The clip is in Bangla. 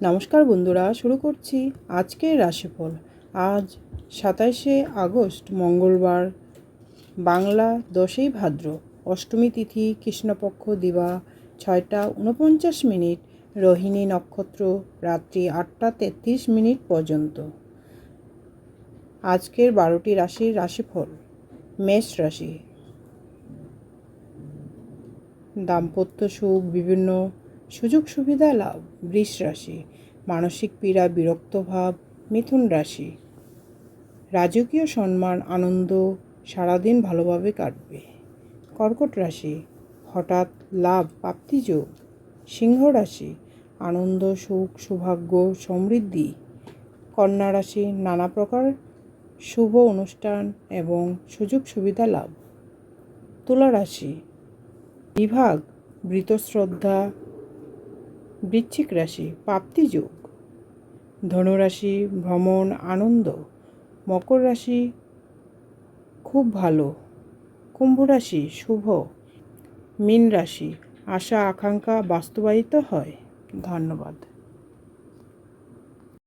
নমস্কার বন্ধুরা, শুরু করছি আজকের রাশিফল। আজ সাতাইশে আগস্ট, মঙ্গলবার। বাংলা দশই ভাদ্র, অষ্টমী তিথি, কৃষ্ণপক্ষ দিবা, ছয়টা উনপঞ্চাশ মিনিট, রোহিণী নক্ষত্র, রাত্রি আটটা তেত্রিশ মিনিট পর্যন্ত। আজকের বারোটি রাশির রাশিফল, মেষ রাশি। দাম্পত্য সুখ বিভিন্ন সুযোগ সুবিধা লাভ, বৃষ রাশি, মানসিক পীড়া, বিরক্ত ভাব, মিথুন রাশি। রাজকীয় সম্মান, আনন্দ সারাদিন ভালোভাবে কাটবে। কর্কট রাশি, হঠাৎ লাভ প্রাপ্তিযোগ সিংহ রাশি, আনন্দ, সুখ, সৌভাগ্য, সমৃদ্ধি। কন্যা রাশি, নানা প্রকার শুভ অনুষ্ঠান এবং সুযোগ সুবিধা লাভ। তুলা রাশি, বিভাগ, বৃতশ্রদ্ধা বৃশ্চিক রাশি প্রাপ্তিযোগ ধনুরাশি, ভ্রমণ, আনন্দ। মকর রাশি খুব ভালো। কুম্ভ রাশি শুভ। মীন রাশি। আশা, আকাঙ্ক্ষা বাস্তবায়িত হয়। ধন্যবাদ।